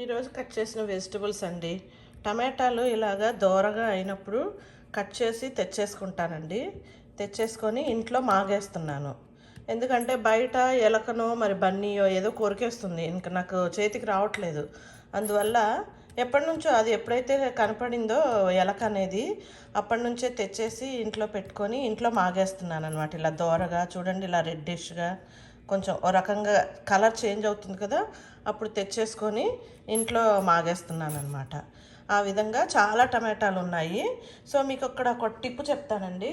ఈరోజు కట్ చేసిన వెజిటబుల్స్ అండి టమాటాలు ఇలాగా దోరగా అయినప్పుడు కట్ చేసి తెచ్చేసుకుంటానండి. తెచ్చేసుకొని ఇంట్లో మాగేస్తున్నాను. ఎందుకంటే బయట ఎలకనో మరి బన్నీయో ఏదో కొరికేస్తుంది. ఇంకా నాకు చేతికి రావట్లేదు. అందువల్ల ఎప్పటి నుంచో అది ఎప్పుడైతే కనపడిందో ఎలక అనేది అప్పటి నుంచే తెచ్చేసి ఇంట్లో పెట్టుకొని ఇంట్లో మాగేస్తున్నాను అనమాట ఇలా దోరగా చూడండి ఇలా రెడ్డిష్గా కొంచెం ఓ రకంగా కలర్ చేంజ్ అవుతుంది కదా అప్పుడు తెచ్చేసుకొని ఇంట్లో మాగేస్తున్నాను అనమాట ఆ విధంగా చాలా టమాటాలు ఉన్నాయి. సో మీకు అక్కడ ఒక టిప్పు చెప్తానండి.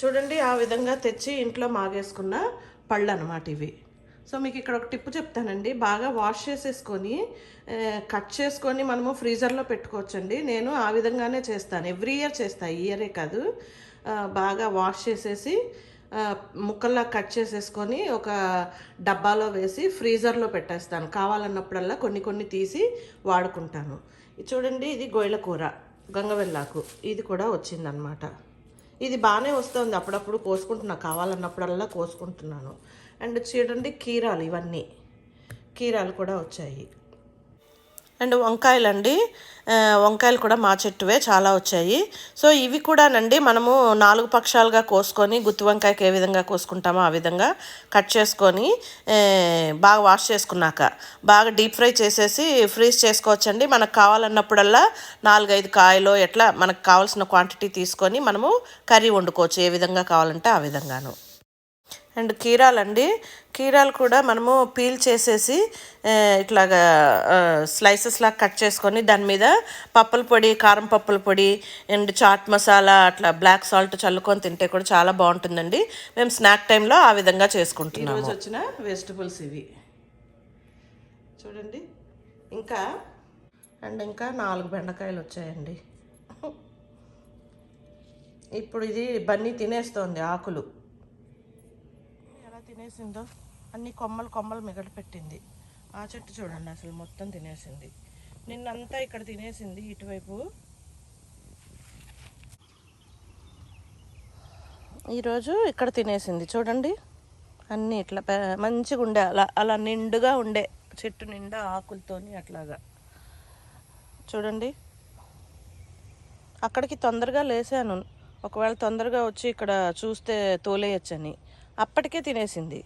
చూడండి ఆ విధంగా తెచ్చి ఇంట్లో మాగేసుకున్న పళ్ళు అనమాట ఇవి. సో మీకు ఇక్కడ ఒక టిప్పు చెప్తానండి. బాగా వాష్ చేసేసుకొని కట్ చేసుకొని మనము ఫ్రీజర్లో పెట్టుకోవచ్చండి. నేను ఆ విధంగానే చేస్తాను. ఎవ్రీ ఇయర్ చేస్తాను ఇయరే కాదు. బాగా వాష్ చేసేసి ముక్కల్లా కట్ చేసేసుకొని ఒక డబ్బాలో వేసి ఫ్రీజర్లో పెట్టేస్తాను. కావాలన్నప్పుడల్లా కొన్ని కొన్ని తీసి వాడుకుంటాను. చూడండి ఇది గొయ్యల కూర గంగవెల్లాకు ఇది కూడా వచ్చిందనమాట ఇది బాగానే వస్తుంది. అప్పుడప్పుడు కోసుకుంటున్నా. కావాలన్నప్పుడల్లా కోసుకుంటున్నాను. అండ్ చూడండి కీరాలు ఇవన్నీ. కీరాలు కూడా వచ్చాయి. అండ్ వంకాయలండి. వంకాయలు కూడా మా చెట్టువే చాలా వచ్చాయి. సో ఇవి కూడానండి మనము నాలుగు పక్షాలుగా కోసుకొని గుత్తి వంకాయకి ఏ విధంగా కోసుకుంటామో ఆ విధంగా కట్ చేసుకొని బాగా వాష్ చేసుకున్నాక బాగా డీప్ ఫ్రై చేసేసి ఫ్రీజ్ చేసుకోవచ్చండి. మనకు కావాలన్నప్పుడల్లా నాలుగైదు కాయలు ఎట్లా మనకు కావాల్సిన క్వాంటిటీ తీసుకొని మనము కర్రీ వండుకోవచ్చు ఏ విధంగా కావాలంటే ఆ విధంగాను. అండ్ కీరాలండి. కీరాలు కూడా మనము పీల్ చేసేసి ఇట్లాగా స్లైసెస్ లాగా కట్ చేసుకొని దాని మీద పప్పుల పొడి కారం పప్పుల పొడి అండ్ చాట్ మసాలా అట్లా బ్లాక్ సాల్ట్ చల్లుకొని తింటే కూడా చాలా బాగుంటుందండి. మేము స్నాక్ టైంలో ఆ విధంగా చేసుకుంటున్నాము. ఈరోజు వచ్చిన వెజిటబుల్స్ ఇవి. చూడండి. ఇంకా అండ్ ఇంకా నాలుగు బెండకాయలు వచ్చాయండి. ఇప్పుడు ఇది బన్నీ తినేస్తోంది ఆకులు. తినేసిందో అన్ని కొమ్మలు కొమ్మలు మిగలు పెట్టింది. ఆ చెట్టు చూడండి అసలు మొత్తం తినేసింది. నిన్నంతా ఇక్కడ తినేసింది ఇటువైపు. ఈరోజు ఇక్కడ తినేసింది. చూడండి. అన్నీ ఇట్లా మంచిగా ఉండే అలా అలా నిండుగా ఉండే చెట్టు నిండా ఆకులతోని అట్లాగా. చూడండి. అక్కడికి తొందరగా లేసాను. ఒకవేళ తొందరగా వచ్చి ఇక్కడ చూస్తే తోలేయచ్చని. అప్పటికే తినేసింది.